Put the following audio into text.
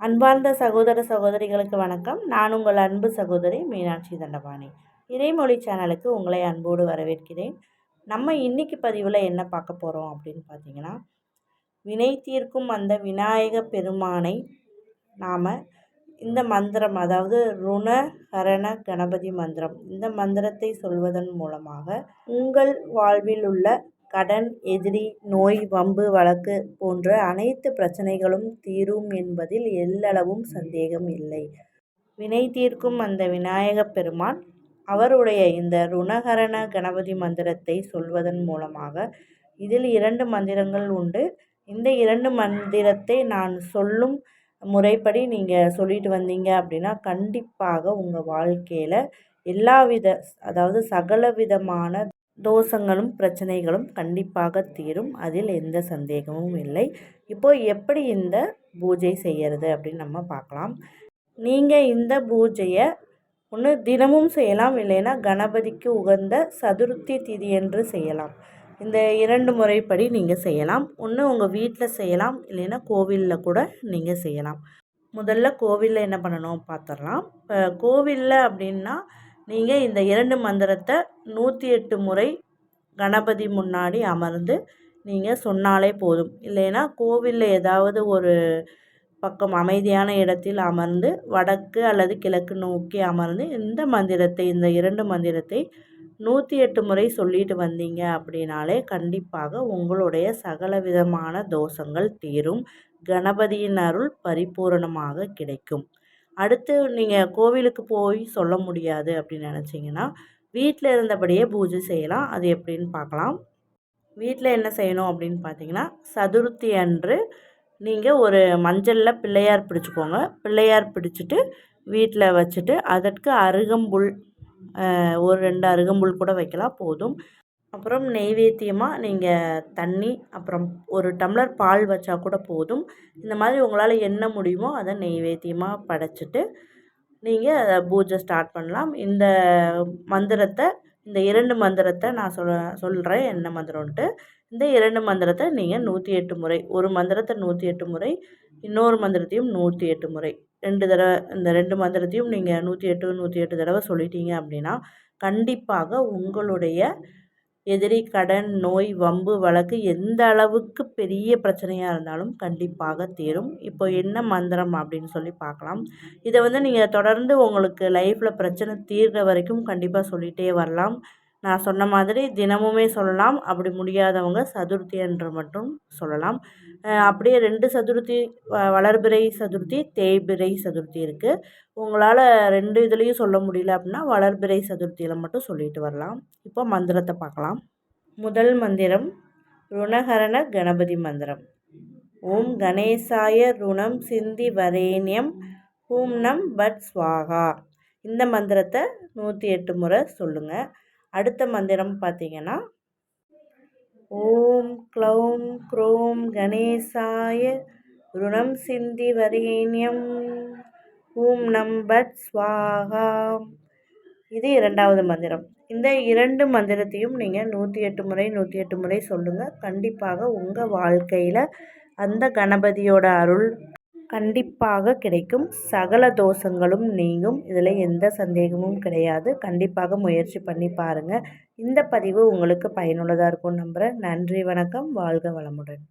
அன்பார்ந்த சகோதர சகோதரிகளுக்கு வணக்கம். நான் உங்கள் அன்பு சகோதரி மீனாட்சி தண்டபாணி. இறைமொழி சேனலுக்கு உங்களை அன்போடு வரவேற்கிறேன். நம்ம இன்னைக்கு பதிவில் என்ன பார்க்க போகிறோம் அப்படின்னு பார்த்தீங்கன்னா வினை தீர்க்கும் அந்த விநாயக பெருமானை நாம் இந்த மந்திரம் அதாவது ருண கரண கணபதி மந்திரம் இந்த மந்திரத்தை சொல்வதன் மூலமாக உங்கள் வாழ்வில் உள்ள கடன் எதிரி நோய் வம்பு வழக்கு போன்ற அனைத்து பிரச்சனைகளும் தீரும் என்பதில் எல்லளவும் சந்தேகம் இல்லை. வினை தீர்க்கும் அந்த விநாயகப் பெருமான் அவருடைய இந்த ருணகரண கணபதி மந்திரத்தை சொல்வதன் மூலமாக இதில் இரண்டு மந்திரங்கள் உண்டு. இந்த இரண்டு மந்திரத்தை நான் சொல்லும் முறைப்படி நீங்கள் சொல்லிட்டு வந்தீங்க அப்படின்னா கண்டிப்பாக உங்கள் வாழ்க்கையில் எல்லாவித அதாவது சகல விதமான தோஷங்களும் பிரச்சனைகளும் கண்டிப்பாக தீரும். அதில் எந்த சந்தேகமும் இல்லை. இப்போது எப்படி இந்த பூஜை செய்கிறது அப்படின்னு நம்ம பார்க்கலாம். நீங்கள் இந்த பூஜையை ஒன்று தினமும் செய்யலாம். இல்லைன்னா கணபதிக்கு உகந்த சதுர்த்தி திதி என்று செய்யலாம். இந்த இரண்டு முறைப்படி நீங்கள் செய்யலாம். ஒன்று உங்கள் வீட்டில் செய்யலாம். இல்லைன்னா கோவிலில் கூட நீங்கள் செய்யலாம். முதல்ல கோவிலில் என்ன பண்ணணும்? பார்த்துடலாம் இப்போ கோவிலில் அப்படின்னா நீங்கள் இந்த இரண்டு மந்திரத்தை நூற்றி எட்டு முறை கணபதி முன்னாடி அமர்ந்து நீங்கள் சொன்னாலே போதும். இல்லைன்னா கோவிலில் ஏதாவது ஒரு பக்கம் அமைதியான இடத்தில் அமர்ந்து வடக்கு அல்லது கிழக்கு நோக்கி அமர்ந்து இந்த மந்திரத்தை இந்த இரண்டு மந்திரத்தை நூற்றி எட்டு முறை சொல்லிட்டு வந்தீங்க அப்படின்னாலே கண்டிப்பாக உங்களுடைய சகல விதமான தோஷங்கள் தீரும். கணபதியின் அருள் பரிபூரணமாக கிடைக்கும். அடுத்து நீங்கள் கோவிலுக்கு போய் சொல்ல முடியாது அப்படின்னு நினச்சிங்கன்னா வீட்டில் இருந்தபடியே பூஜை செய்யலாம். அது எப்படின்னு பார்க்கலாம். வீட்டில் என்ன செய்யணும் அப்படின்னு பார்த்தீங்கன்னா சதுர்த்தி அன்று நீங்கள் ஒரு மஞ்சளில் பிள்ளையார் பிடிச்சிக்கோங்க. பிள்ளையார் பிடிச்சிட்டு வீட்டில் வச்சுட்டு அதற்கு அருகம்புல் ஒரு ரெண்டு அருகம்புல் கூட வைக்கலாம். போதும். அப்புறம் நெய்வேத்தியமாக நீங்கள் தண்ணி அப்புறம் ஒரு டம்ளர் பால் வச்சா கூட போதும். இந்த மாதிரி உங்களால் என்ன முடியுமோ அதை நெய்வேத்தியமாக படைச்சிட்டு நீங்கள் அதை பூஜை ஸ்டார்ட் பண்ணலாம். இந்த மந்திரத்தை இந்த இரண்டு மந்திரத்தை நான் சொல் சொல்கிறேன் என்ன மந்திரம்ன்ட்டு. இந்த இரண்டு மந்திரத்தை நீங்கள் நூற்றி எட்டு முறை ஒரு மந்திரத்தை நூற்றி எட்டு முறை இன்னொரு மந்திரத்தையும் நூற்றி எட்டு முறை. ரெண்டு தடவை இந்த ரெண்டு மந்திரத்தையும் நீங்கள் நூற்றி எட்டு நூற்றி எட்டு தடவை சொல்லிட்டீங்க அப்படின்னா கண்டிப்பாக உங்களுடைய எதிரி கடன் நோய் வம்பு வழக்கு எந்த அளவுக்கு பெரிய பிரச்சனையாக இருந்தாலும் கண்டிப்பாக தீரும். இப்போ என்ன மந்திரம் அப்படின்னு சொல்லி பார்க்கலாம். இதை வந்து நீங்கள் தொடர்ந்து உங்களுக்கு லைஃப்பில் பிரச்சனை தீர்கிற வரைக்கும் கண்டிப்பாக சொல்லிகிட்டே வரலாம். நான் சொன்ன மாதிரி தினமுமே சொல்லலாம். அப்படி முடியாதவங்க சதுர்த்தி என்று மட்டும் சொல்லலாம். அப்படியே ரெண்டு சதுர்த்தி வளர்பிறை சதுர்த்தி தேய்பிறை சதுர்த்தி இருக்குது உங்களால் ரெண்டு இதுலேயும் சொல்ல முடியல அப்படின்னா வளர்பிறை சதுர்த்தியில் மட்டும் சொல்லிட்டு வரலாம். இப்போ மந்திரத்தை பார்க்கலாம். முதல் மந்திரம் ருணகரண கணபதி மந்திரம். ஓம் கணேசாய ருணம் சிந்தி வரேண்யம் ஹூம் நம் பட் ஸ்வாகா. இந்த மந்திரத்தை நூற்றி எட்டு முறை சொல்லுங்கள் அடுத்த மந்திரம் பார்த்திங்கன்னா ஓம் க்ளௌம் க்ரோம் கணேசாய ருணம் சிந்தி வரேண்யம் ஓம் நம்பட் ஸ்வாகா. இது இரண்டாவது மந்திரம். இந்த இரண்டு மந்திரத்தையும் நீங்கள் நூற்றி எட்டு முறை நூற்றி எட்டு முறை சொல்லுங்கள் கண்டிப்பாக உங்கள் வாழ்க்கையில் அந்த கணபதியோட அருள் கண்டிப்பாக கிடைக்கும். சகல தோஷங்களும் நீங்கும். இதில் எந்த சந்தேகமும் கிடையாது. கண்டிப்பாக முயற்சி பண்ணி பாருங்கள் இந்த பதிவு உங்களுக்கு பயனுள்ளதாக இருக்கும் நம்புகிறேன் நன்றி வணக்கம். வாழ்க வளமுடன்.